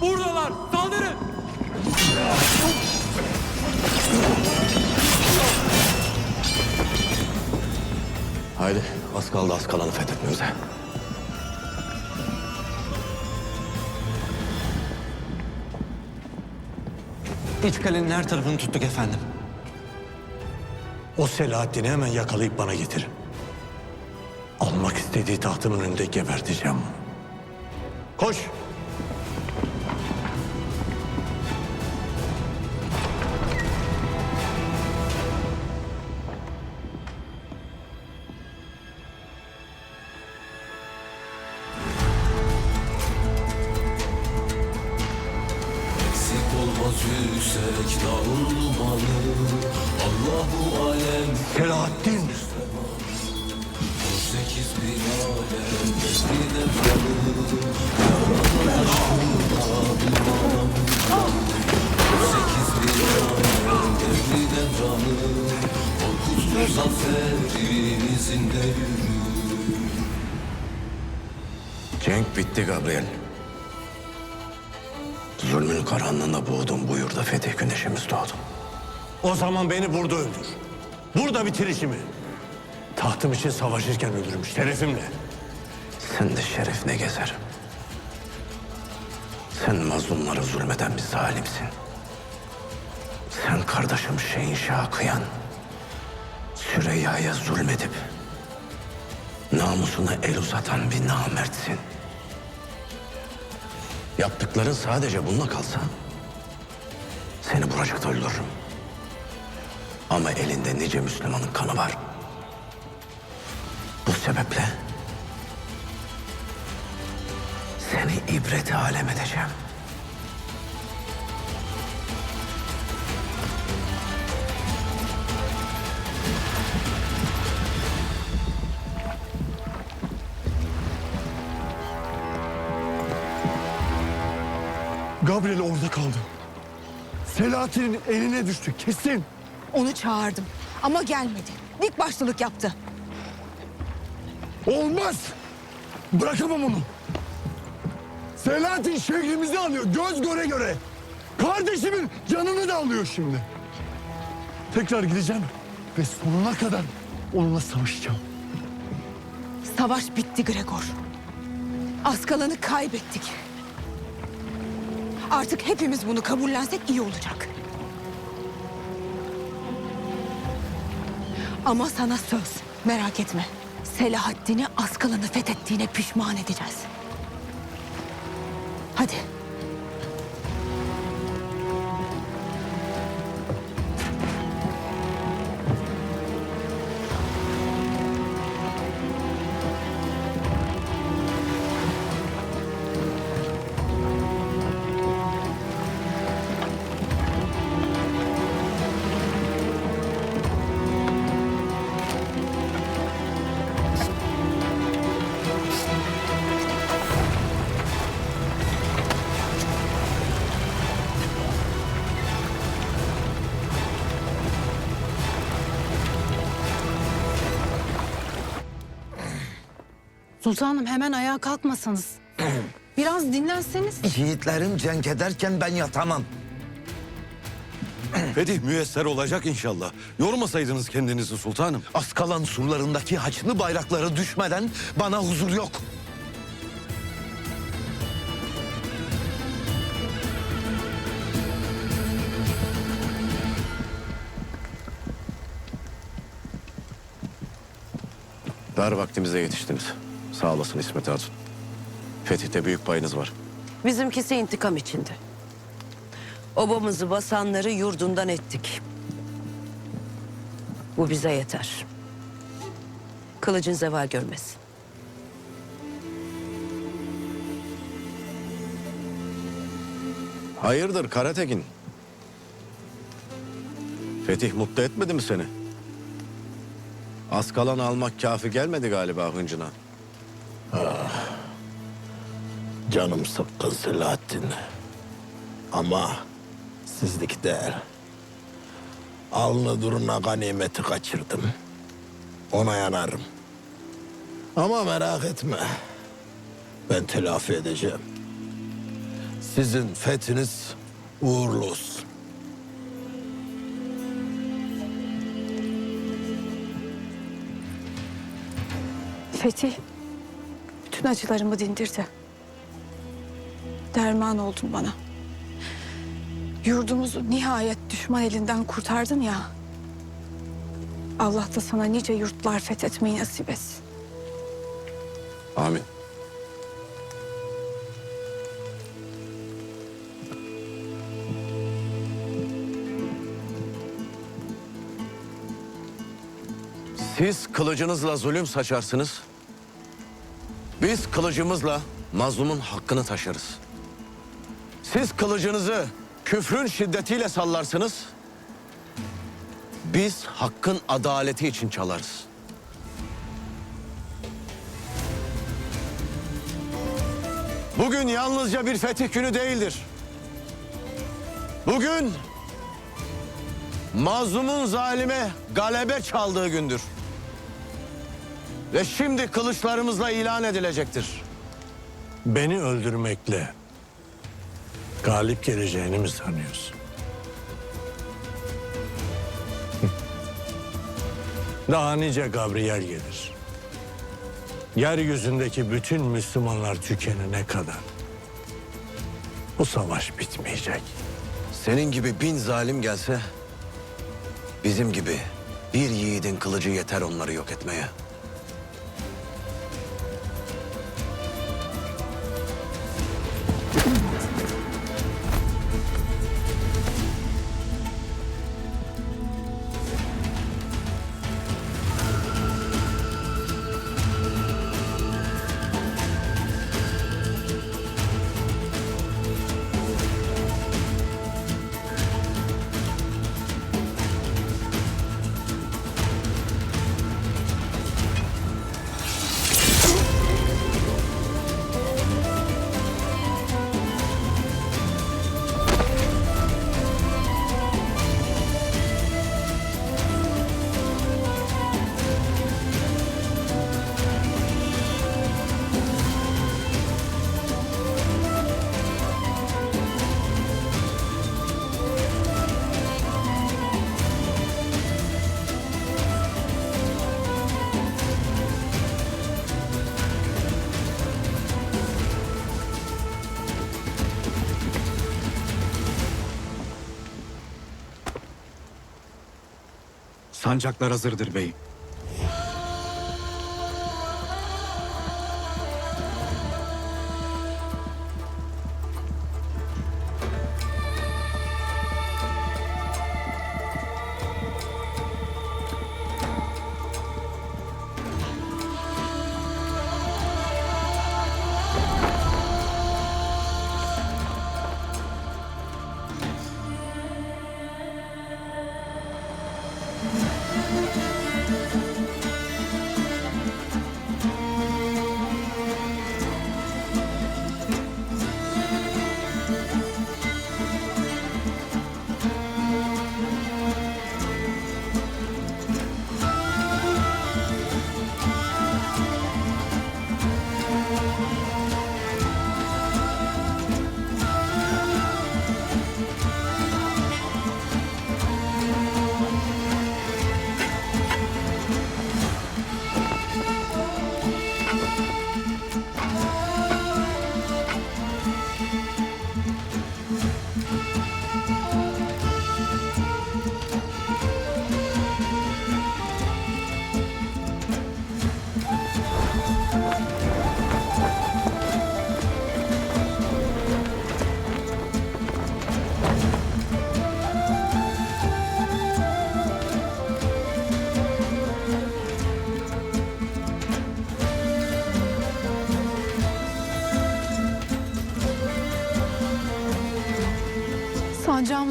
Buradalar! Saldırın! Haydi az kaldı az kalanı fethetmemize. İç kalenin her tarafını tuttuk efendim. O Selahattin'i hemen yakalayıp bana getirin. Almak istediği tahtımın önünde geberteceğim onu. Koş. Yüksek dağın dumanı Allahu alem. Selahattin. Sekiz bin alem. Tanı Yaradan aşkına duman Sekiz bin alem. Devri devranı Korkusuz zaferin izinde yürü. Cenk bitti Gabriel. Zulmün karanlığında boğdum bu yurda fetih güneşimiz doğdu. O zaman beni burada öldür. Burada bitir işimi. Tahtım için savaşırken ölürüm şerefimle. Sen de şerefine gezer. Sen mazlumlara zulmeden bir zalimsin. Sen kardeşim Şeyin Şah'a kıyan, Süreyya'ya zulmedip, namusuna el uzatan bir namertsin. Yaptıkların sadece bununla kalsa, seni buracıkta öldürürüm. Ama elinde nice Müslümanın kanı var. Bu sebeple seni ibret alem edeceğim. Gabriel orada kaldı. Selahattin'in eline düştü kesin. Onu çağırdım ama gelmedi. Dik başlılık yaptı. Olmaz. Bırakamam onu. Selahattin şehrimizi alıyor göz göre göre. Kardeşimin canını da alıyor şimdi. Tekrar gideceğim ve sonuna kadar onunla savaşacağım. Savaş bitti Gregor. Askalan'ı kaybettik. Artık hepimiz bunu kabullensek iyi olacak. Ama sana söz. Merak etme. Selahaddin'i Askalan'ı fethettiğine pişman edeceğiz. Hadi. Sultanım hemen ayağa kalkmasanız. Biraz dinlenseniz. Yiğitlerim cenk ederken ben yatamam. Fetih müyesser olacak inşallah. Yormasaydınız kendinizi sultanım. Askalan surlarındaki haçlı bayrakları düşmeden bana huzur yok. Dar vaktimize yetiştiniz. Sağ olasın İsmet Hatun. Fetih'te büyük payınız var. Bizimkisi intikam içinde. Obamızı basanları yurdundan ettik. Bu bize yeter. Kılıcın zeval görmesin. Hayırdır Karatekin? Fetih mutlu etmedi mi seni? Askalan almak kafi gelmedi galiba hıncına. Canım sıkkın Selahattin. Ama sizlik değil. Alnı duruna ganimeti kaçırdım. Ona yanarım. Ama merak etme. Ben telafi edeceğim. Sizin fethiniz uğurlu olsun. Fetih, bütün acılarımı dindirdi. Derman oldun bana. Yurdumuzu nihayet düşman elinden kurtardın ya. Allah da sana nice yurtlar fethetmeyi nasip etsin. Amin. Siz kılıcınızla zulüm saçarsınız. Biz kılıcımızla mazlumun hakkını taşırız. Siz kılıcınızı küfrün şiddetiyle sallarsınız. Biz hakkın adaleti için çalarız. Bugün yalnızca bir fetih günü değildir. Bugün mazlumun zalime galebe çaldığı gündür. Ve şimdi kılıçlarımızla ilan edilecektir. Beni öldürmekle galip geleceğini mi sanıyorsun? Daha nice Gabriel gelir. Yeryüzündeki bütün Müslümanlar tükenene kadar bu savaş bitmeyecek. Senin gibi bin zalim gelse bizim gibi bir yiğidin kılıcı yeter onları yok etmeye. Sancaklar hazırdır beyim.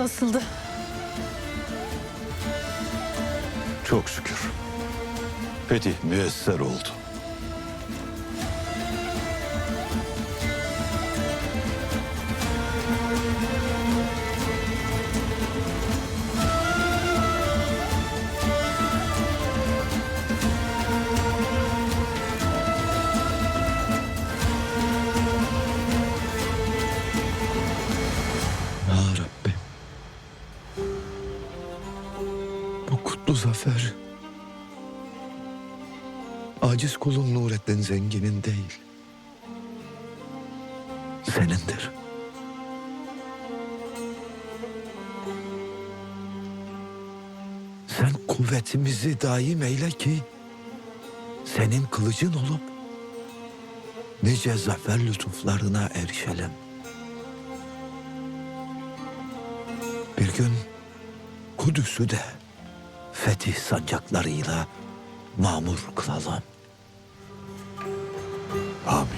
Asıldı. Çok şükür. Fetih müyesser oldu. Zafer aciz kulun Nurettin Zengin'in değil. Senindir. Sen kuvvetimizi daim eyle ki senin kılıcın olup nice zafer lütuflarına erişelim. Bir gün Kudüs'ü de fetih sancaklarıyla mamur kılalım. Amin.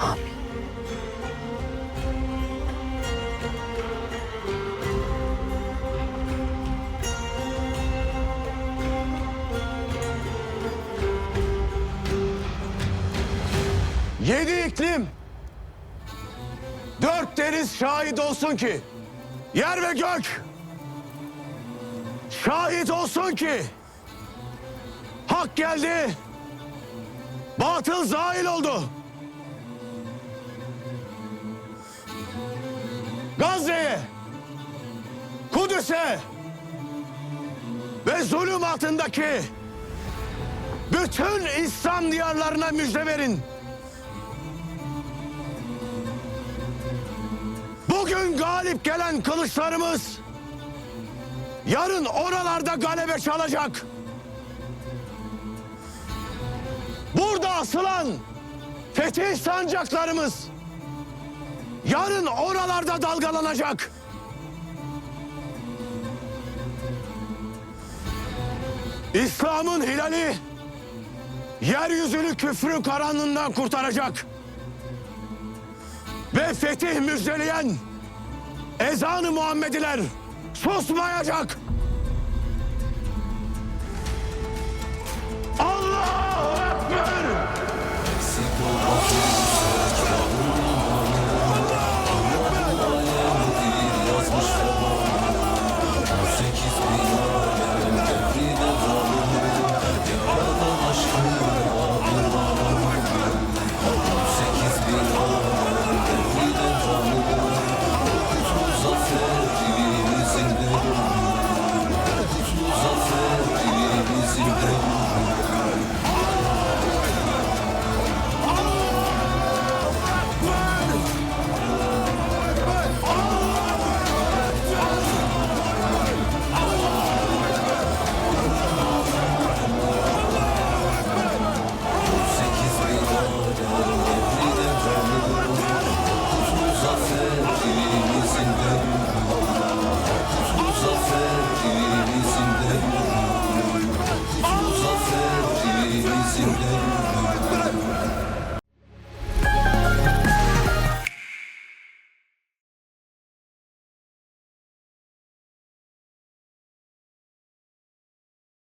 Amin. Yedi iklim, dört deniz şahit olsun ki, yer ve gök şahit olsun ki, hak geldi, batıl zail oldu. Gazze'ye, Kudüs'e ve zulüm altındaki bütün İslam diyarlarına müjde verin. Bugün galip gelen kılıçlarımız yarın oralarda galebe çalacak. Burada asılan fetih sancaklarımız yarın oralarda dalgalanacak. İslam'ın hilali yeryüzünü küfrün karanlığından kurtaracak. Ve fetih müjdeleyen ezanı Muhammediler susmayacak.